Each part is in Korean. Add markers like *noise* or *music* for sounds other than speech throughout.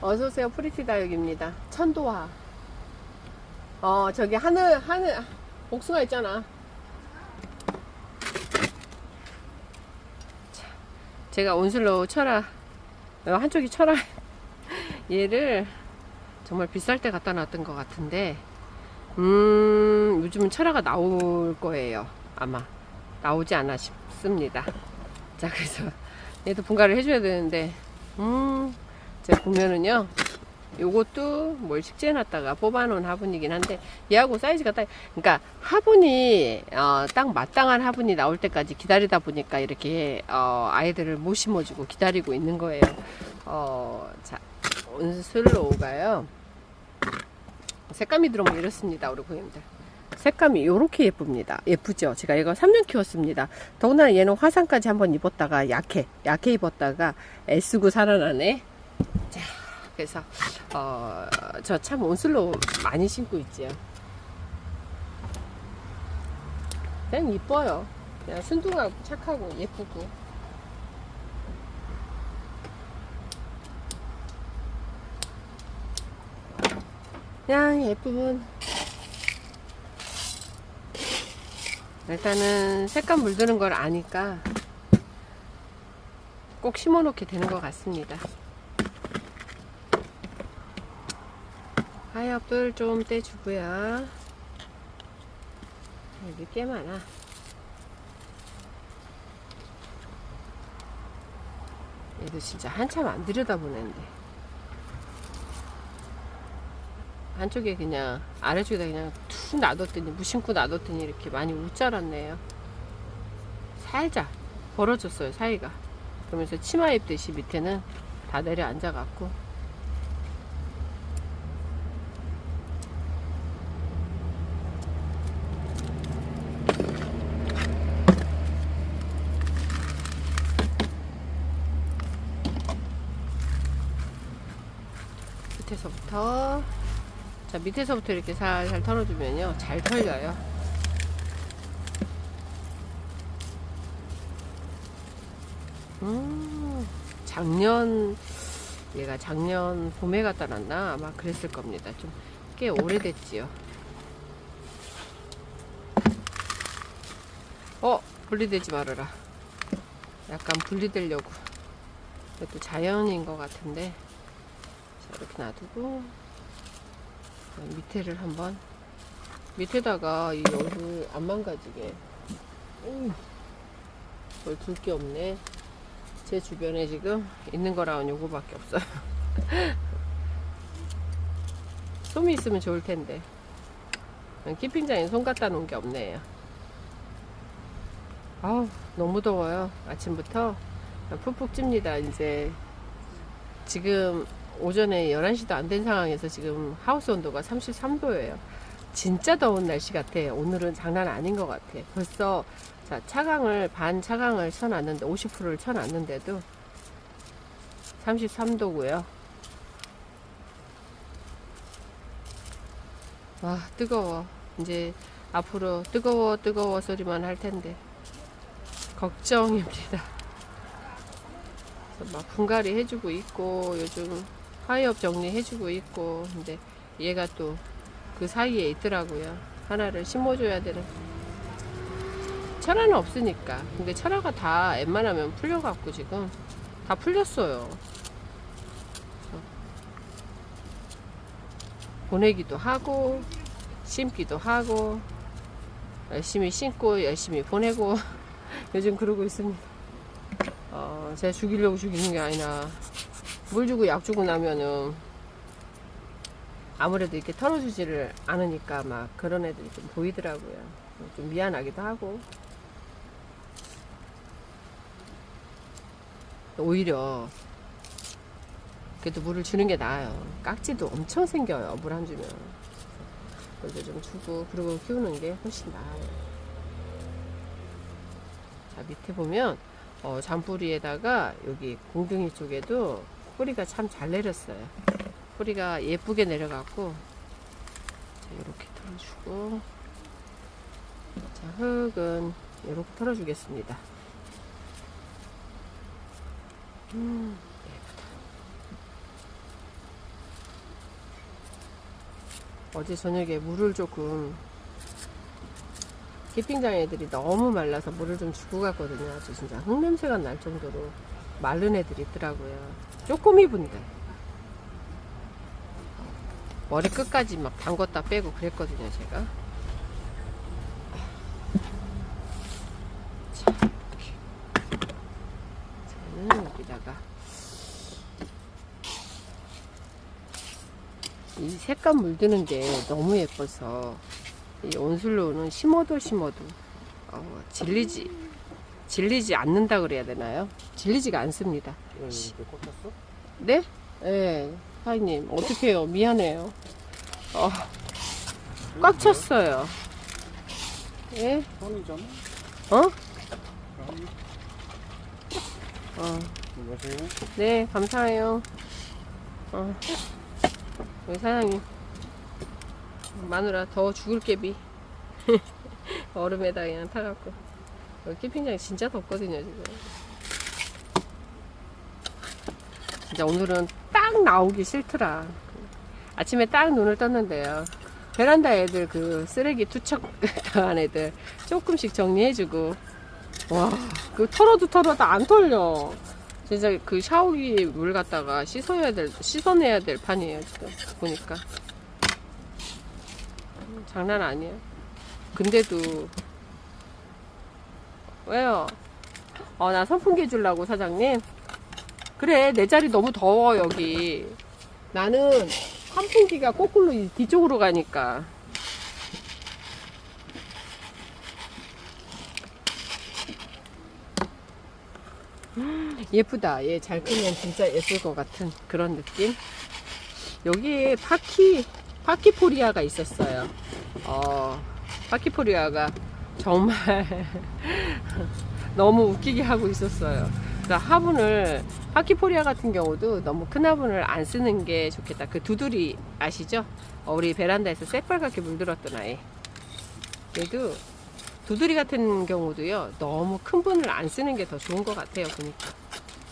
어서오세요. 프리티다육입니다. 천도화. 어, 저기 하늘, 하늘, 복숭아 있잖아. 자, 제가 온슬로우 철아, 어, 한쪽이 철아. *laughs* 얘를 정말 비쌀 때 갖다 놨던 것 같은데, 음, 요즘은 철아가 나올 거예요. 아마. 나오지 않아 싶습니다. 자, 그래서 얘도 분갈이를 해줘야 되는데, 음, 제가 보면은요, 요것도 뭘 식재해놨다가 뽑아놓은 화분이긴 한데, 얘하고 사이즈가 딱, 그러니까 화분이, 어, 딱 마땅한 화분이 나올 때까지 기다리다 보니까 이렇게, 어, 아이들을 못 심어주고 기다리고 있는 거예요. 어, 자, 온슬로우가요, 색감이 들어오면 이렇습니다, 우리 고객님들. 색감이 이렇게 예쁩니다. 예쁘죠? 제가 이거 3년 키웠습니다. 더구나 얘는 화상까지 한번 입었다가 약해, 약해 입었다가 애쓰고 살아나네. 자, 그래서 어, 저 참 온슬로 많이 신고 있지요. 그냥 이뻐요. 그냥 순둥하고 착하고 예쁘고. 그냥 예쁜 일단은 색감 물드는 걸 아니까 꼭 심어 놓게 되는 것 같습니다. 하엽들 좀 떼주고요. 여기 꽤 많아. 얘도 진짜 한참 안 들여다보는데. 한쪽에 그냥 아래쪽에다 그냥 툭 놔뒀더니 무심코 놔뒀더니 이렇게 많이 웃자랐네요. 살짝 벌어졌어요 사이가. 그러면서 치마 입듯이 밑에는 다 내려 앉아갖고 밑에서부터 자 밑에서부터 이렇게 살살 털어주면요. 잘 털려요. 음 작년 얘가 작년 봄에 갖다 놨나? 아마 그랬을 겁니다. 좀 꽤 오래됐지요. 어 분리되지 말아라. 약간 분리되려고. 이것도 자연인 것 같은데. 자 이렇게 놔두고 밑에를 한번. 밑에다가 이 얼굴 안 망가지게. 뭘 둘 게 없네. 제 주변에 지금 있는 거랑은 요거밖에 없어요. *laughs* 솜이 있으면 좋을 텐데. 키핑장에 손 갖다 놓은 게 없네요. 아우 너무 더워요 아침부터. 푹푹 찝니다 이제. 지금 오전에 11시도 안 된 상황에서 지금 하우스 온도가 33도예요. 진짜 더운 날씨 같아. 오늘은 장난 아닌 것 같아. 벌써 자, 차강을 반 차강을 쳐놨는데 50%를 쳐놨는데도 33도고요. 와 뜨거워. 이제 앞으로 뜨거워 뜨거워 소리만 할 텐데 걱정입니다. 막 분갈이 해주고 있고 요즘 하이업 정리해주고 있고 근데 얘가 또 그 사이에 있더라고요. 하나를 심어줘야 되는. 철화는 없으니까. 근데 철화가 다 웬만하면 풀려갖고 지금 다 풀렸어요. 보내기도 하고 심기도 하고 열심히 심고 열심히 보내고 *laughs* 요즘 그러고 있습니다. 어, 제가 죽이려고 죽이는 게 아니라 물 주고 약 주고 나면은 아무래도 이렇게 털어주지를 않으니까 막 그런 애들이 좀 보이더라고요. 좀 미안하기도 하고. 오히려 그래도 물을 주는 게 나아요. 깍지도 엄청 생겨요. 물 안 주면. 그래서 좀 주고 그러고 키우는 게 훨씬 나아요. 자 밑에 보면 어, 잔뿌리에다가 여기 공둥이 쪽에도 뿌리가 참 잘 내렸어요. 뿌리가 예쁘게 내려갔고 자, 이렇게 털어주고 자 흙은 이렇게 털어주겠습니다. 음. 어제 저녁에 물을 조금 캠핑장 애들이 너무 말라서 물을 좀 주고 갔거든요. 아주 진짜 흙냄새가 날 정도로 마른 애들이 있더라고요. 조금 입은데. 머리 끝까지 막 담궜다 빼고 그랬거든요, 제가. 저는 여기다가 이 색감 물드는 게 너무 예뻐서 이 온슬로우는 심어도 심어도 어, 질리지 질리지 않는다 그래야 되나요? 질리지가 않습니다. 이렇게 꽂혔어? 네? 네, 사장님 어떡해요? 미안해요. 어, 꽉 찼어요. 예? 편의점? 어? 그럼 어. 네, 감사해요. 어. 우리 사장님. 마누라 더 죽을 깨비. *laughs* 얼음에다 그냥 타갖고. 캠핑장이 진짜 덥거든요, 지금. 진짜 오늘은 딱 나오기 싫더라. 아침에 딱 눈을 떴는데요. 베란다 애들 그 쓰레기 투척 당한 애들 조금씩 정리해주고. 와, 그 털어도 털어도 안 털려. 진짜 그 샤워기 물 갖다가 씻어야 될, 씻어내야 될 판이에요, 지금. 보니까. 음, 장난 아니에요. 근데도, 왜요? 어, 나 선풍기 주려고, 사장님? 그래, 내 자리 너무 더워, 여기. 나는 선풍기가 거꾸로 이 뒤쪽으로 가니까. 예쁘다. 얘잘 끄면 진짜 예쁠 것 같은 그런 느낌. 여기에 파키, 파키포리아가 있었어요. 어, 파키포리아가 정말 *laughs* 너무 웃기게 하고 있었어요. 그러니까 화분을, 파키포리아 같은 경우도 너무 큰 화분을 안 쓰는 게 좋겠다. 그 두드리 아시죠? 어, 우리 베란다에서 새빨갛게 물들었던 아이. 얘도 두드리 같은 경우도요, 너무 큰 분을 안 쓰는 게 더 좋은 것 같아요, 보니까.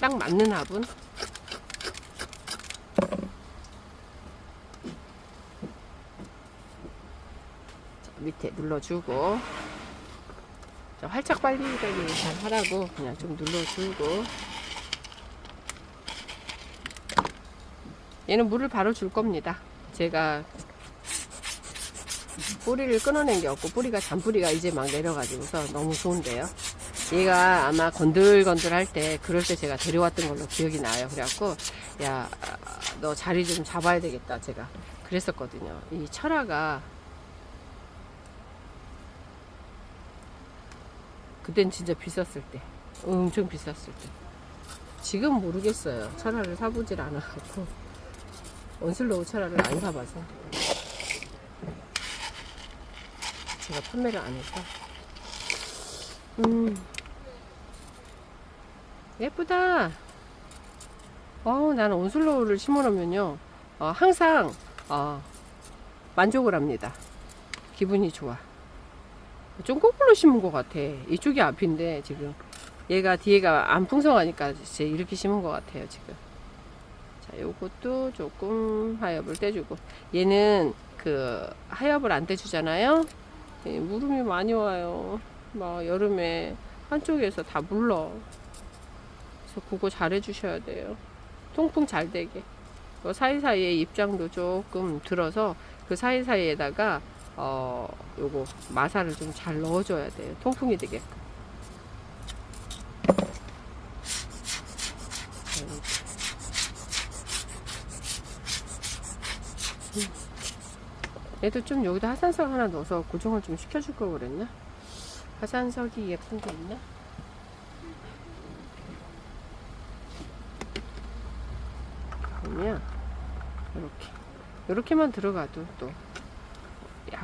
딱 맞는 화분. 자, 밑에 눌러주고. 자, 활짝 빨리 빨리 잘 하라고 그냥 좀 눌러주고. 얘는 물을 바로 줄 겁니다. 제가 뿌리를 끊어낸 게 없고 뿌리가 잔뿌리가 이제 막 내려가지고서 너무 좋은데요. 얘가 아마 건들건들 할 때 그럴 때 제가 데려왔던 걸로 기억이 나요. 그래갖고 야 너 자리 좀 잡아야 되겠다 제가 그랬었거든요. 이 철화가 그땐 진짜 비쌌을 때. 엄청 비쌌을 때. 지금 모르겠어요. 철화를 사보질 않아갖고. 원슬로우 철화를 안 사봐서. 제가 판매를 안 해서 음. 예쁘다. 어 나는 온슬로우를 심어놓으면요. 어, 항상 어, 만족을 합니다. 기분이 좋아 좀 거꾸로 심은 것 같아 이쪽이 앞인데 지금 얘가 뒤에가 안 풍성하니까 이제 이렇게 심은 것 같아요 지금 자 요것도 조금 하엽을 떼주고 얘는 그 하엽을 안 떼주잖아요 예, 무름이 많이 와요. 막 여름에 한쪽에서 다 물러. 그래서 그거 잘 해주셔야 돼요. 통풍 잘 되게. 그 사이사이에 입장도 조금 들어서 그 사이사이에다가 어 요거 마사를 좀 잘 넣어줘야 돼요. 통풍이 되게끔. 얘도 좀 여기다 화산석 하나 넣어서 고정을 좀 시켜줄 걸 그랬나? 화산석이 예쁜 게 있나? 그러면 이렇게 이렇게만 들어가도 또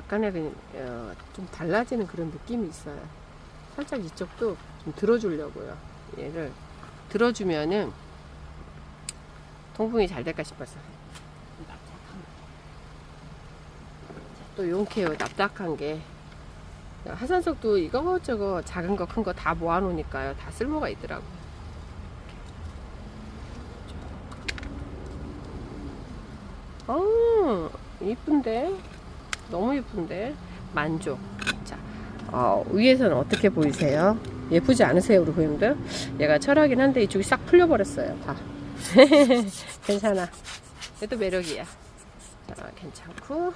약간의 그냥 어, 좀 달라지는 그런 느낌이 있어요. 살짝 이쪽도 좀 들어주려고요. 얘를 들어주면은 통풍이 잘 될까 싶어서. 또 용케요 납작한 게 하산석도 이거저거 작은 거 큰 거 다 모아놓으니까요 다 쓸모가 있더라고 어 이쁜데 너무 예쁜데 만족. 자, 어, 위에서는 어떻게 보이세요? 예쁘지 않으세요, 우리 고객님들? 얘가 철하긴 한데 이쪽이 싹 풀려버렸어요, 다. *laughs* 괜찮아. 얘도 매력이야. 자, 괜찮고.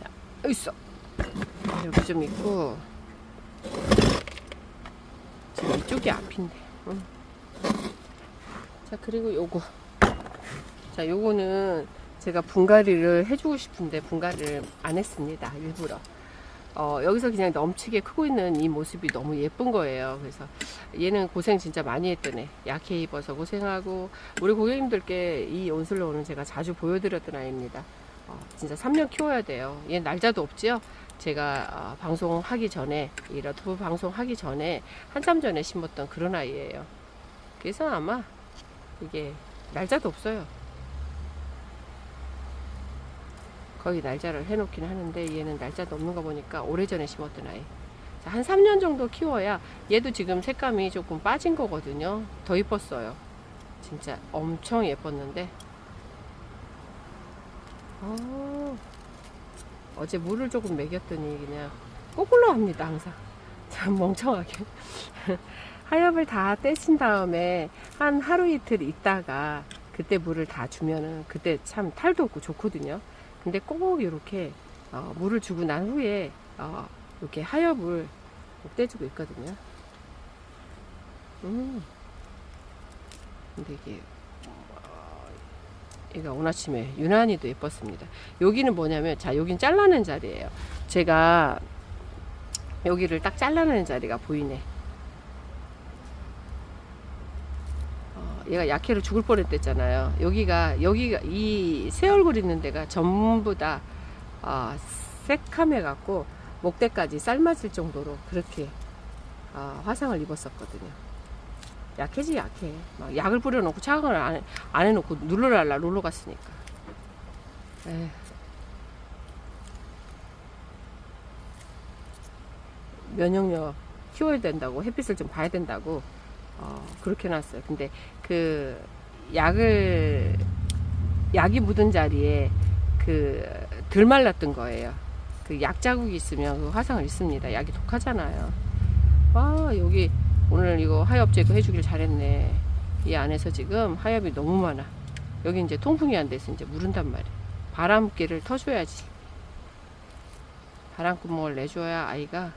자, 있어. 여기 좀 있고. 지금 이쪽이 앞인데. 응. 자, 그리고 요거. 자, 요거는 제가 분갈이를 해주고 싶은데 분갈이를 안 했습니다. 일부러. 어, 여기서 그냥 넘치게 크고 있는 이 모습이 너무 예쁜 거예요. 그래서 얘는 고생 진짜 많이 했더네. 약해 입어서 고생하고 우리 고객님들께 이 온슬로우는 제가 자주 보여드렸던 아이입니다. 어, 진짜 3년 키워야 돼요. 얘 날짜도 없지요. 제가 어, 방송하기 전에 이 러트브 방송하기 전에 한참 전에 심었던 그런 아이예요. 그래서 아마 이게 날짜도 없어요. 거의 날짜를 해놓긴 하는데 얘는 날짜도 없는 거 보니까 오래전에 심었던 아이. 자, 한 3년 정도 키워야 얘도 지금 색감이 조금 빠진 거거든요. 더 이뻤어요. 진짜 엄청 예뻤는데. 어, 어제 물을 조금 먹였더니 그냥 거꾸로 합니다, 항상. 참 멍청하게. *laughs* 하엽을 다 떼신 다음에 한 하루 이틀 있다가 그때 물을 다 주면은 그때 참 탈도 없고 좋거든요. 근데 꼭 이렇게 어, 물을 주고 난 후에 어, 이렇게 하엽을 꼭 떼주고 있거든요. 음. 근데 이게 어, 얘가 오늘 아침에 유난히도 예뻤습니다. 여기는 뭐냐면 자 여긴 잘라낸 자리예요. 제가 여기를 딱 잘라내는 자리가 보이네. 얘가 약해로 죽을 뻔했댔잖아요. 여기가 여기가 이 새 얼굴 있는 데가 전부 다 어, 새카매 갖고 목대까지 삶아질 정도로 그렇게 어, 화상을 입었었거든요. 약해지 약해. 막 약을 뿌려놓고 차강을 안, 해- 안 해놓고 눌러랄라 롤러 갔으니까. 에휴. 면역력 키워야 된다고 햇빛을 좀 봐야 된다고 어, 그렇게 놨어요. 근데 그 약을 약이 묻은 자리에 그 덜 말랐던 거예요. 그 약 자국이 있으면 그 화상을 입습니다. 약이 독하잖아요. 와 여기 오늘 이거 하엽 제거 해주길 잘했네. 이 안에서 지금 하엽이 너무 많아. 여기 이제 통풍이 안 돼서 이제 무른단 말이야. 바람기를 터줘야지. 바람 구멍을 내줘야 아이가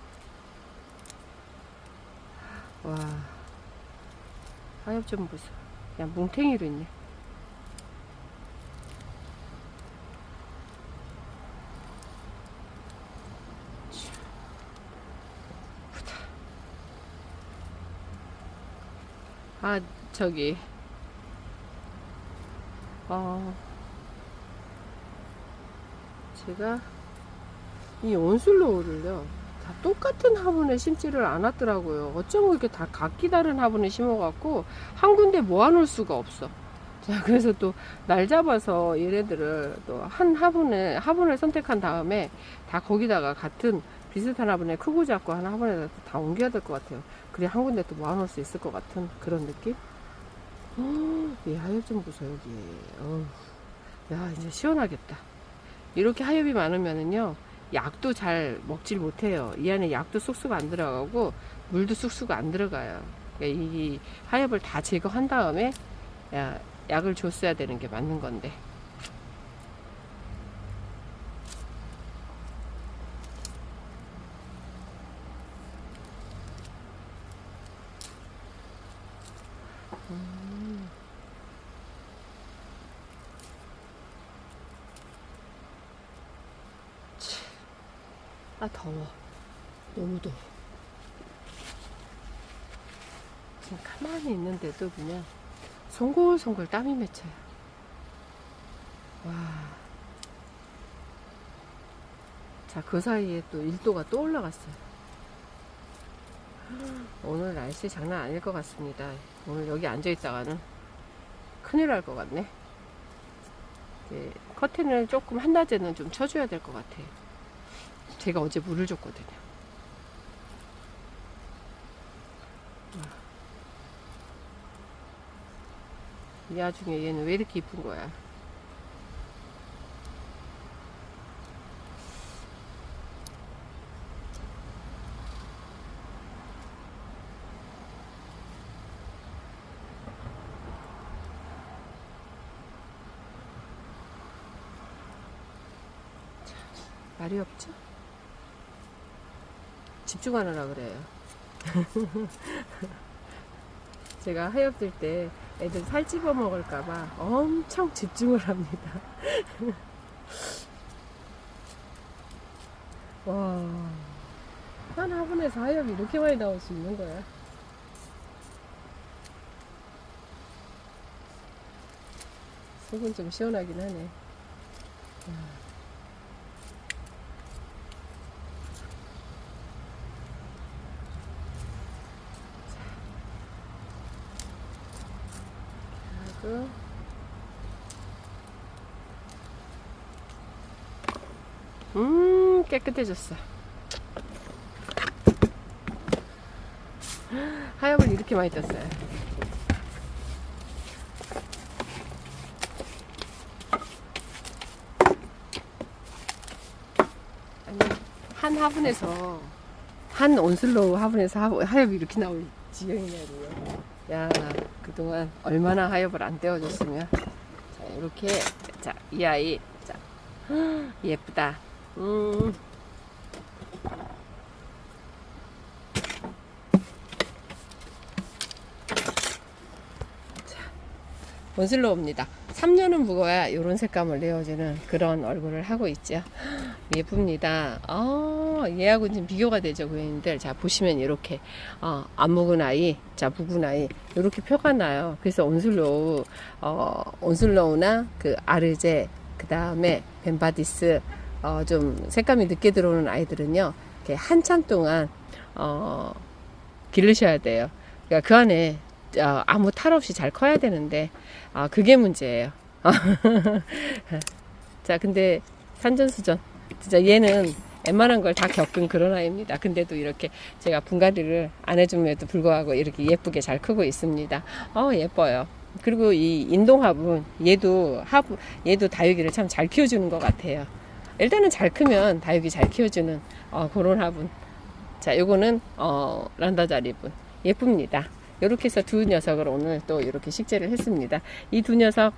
와 하엽 좀 보세요. 그냥 뭉탱이로 있네. 아 저기 어 제가 이 온슬로우를요 다 똑같은 화분에 심지를 않았더라고요. 어쩌면 이렇게 다 각기 다른 화분에 심어갖고 한 군데 모아놓을 수가 없어. *laughs* 자 그래서 또 날 잡아서 얘네들을 또 한 화분에 화분을 선택한 다음에 다 거기다가 같은 비슷한 화분에 크고 작고 한 화분에다 다 옮겨야 될 것 같아요. 그래 한 군데 또 모아놓을 수 있을 것 같은 그런 느낌? 어, 이 하엽 좀 보세요 여기 어우, 야 이제 시원하겠다. 이렇게 하엽이 많으면은요 약도 잘 먹질 못해요. 이 안에 약도 쑥쑥 안 들어가고 물도 쑥쑥 안 들어가요. 그러니까 이 하엽을 다 제거한 다음에 야, 약을 줬어야 되는 게 맞는 건데 아 더워 너무 더워 지금 가만히 있는데도 그냥 송골송골 땀이 맺혀요 와. 자, 그 사이에 또 1도가 또 올라갔어요. 오늘 날씨 장난 아닐 것 같습니다. 오늘 여기 앉아있다가는 큰일 날 것 같네. 이제 커튼을 조금 한낮에는 좀 쳐줘야 될 것 같아요. 제가 어제 물을 줬거든요. 이 이 나중에 얘는 왜 이렇게 이쁜 거야 말이 없죠? 집중하느라 그래요. *laughs* 제가 하엽 들때 애들 살찝어 먹을까봐 엄청 집중을 합니다. *laughs* 와, 한 화분에서 하엽이 이렇게 많이 나올 수 있는 거야. 속은 좀 시원하긴 하네. 하고 음 깨끗해졌어. 하엽을 이렇게 많이 떴어요. 아니 한 화분에서 한 온슬로우 화분에서 하- 하엽이 이렇게 나올 지경이냐고요 야 그동안 얼마나 하엽을 안 떼어줬으면 자 이렇게. 자 이 아이. 자 예쁘다. 음. 원슬로우입니다 3년은 묵어야 이런 색감을 내어주는 그런 얼굴을 하고 있죠. *gasps* 예쁩니다. 어, 얘하고 지금 비교가 되죠 고객님들. 자 보시면 이렇게 어, 안 묵은 아이 자 묵은 아이 이렇게 표가 나요. 그래서 온슬로우 어, 온슬로우나 그 아르제 그 다음에 벤바디스 어, 좀 색감이 늦게 들어오는 아이들은요 이렇게 한참 동안 어, 기르셔야 돼요. 그러니까 그 안에 어, 아무 탈 없이 잘 커야 되는데 아 그게 문제예요 *laughs* 자 근데 산전수전 진짜 얘는 웬만한 걸 다 겪은 그런 아이입니다. 근데도 이렇게 제가 분갈이를 안 해줌에도 불구하고 이렇게 예쁘게 잘 크고 있습니다. 어, 예뻐요. 그리고 이 인동화분, 얘도 화분, 얘도 다육이를 참 잘 키워주는 것 같아요. 일단은 잘 크면 다육이 잘 키워주는 어, 그런 화분. 자, 요거는 어, 란다자리분. 예쁩니다. 이렇게 해서 두 녀석을 오늘 또 이렇게 식재를 했습니다. 이 두 녀석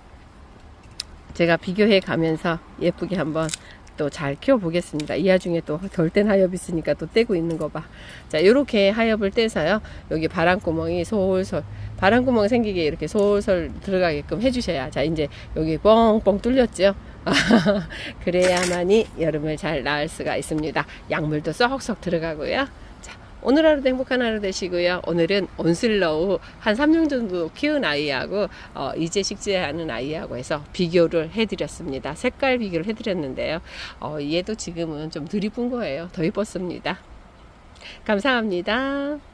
제가 비교해 가면서 예쁘게 한번 또 잘 키워 보겠습니다. 이 와중에 또덜땐 하엽 있으니까 또 떼고 있는 거 봐. 자, 요렇게 하엽을 떼서요. 여기 바람구멍이 솔솔 바람구멍 생기게 이렇게 솔솔 들어가게끔 해주셔야. 자, 이제 여기 뻥뻥 뚫렸죠. *laughs* 그래야만이 여름을 잘 나을 수가 있습니다. 약물도 쏙쏙 들어가고요. 자, 오늘 하루도 행복한 하루 되시고요. 오늘은 온슬로우 한 3년 정도 키운 아이하고 어, 이제 식재하는 아이하고 해서 비교를 해드렸습니다. 색깔 비교를 해드렸는데요. 어, 얘도 지금은 좀덜 이쁜 거예요. 더 이뻤습니다. 감사합니다.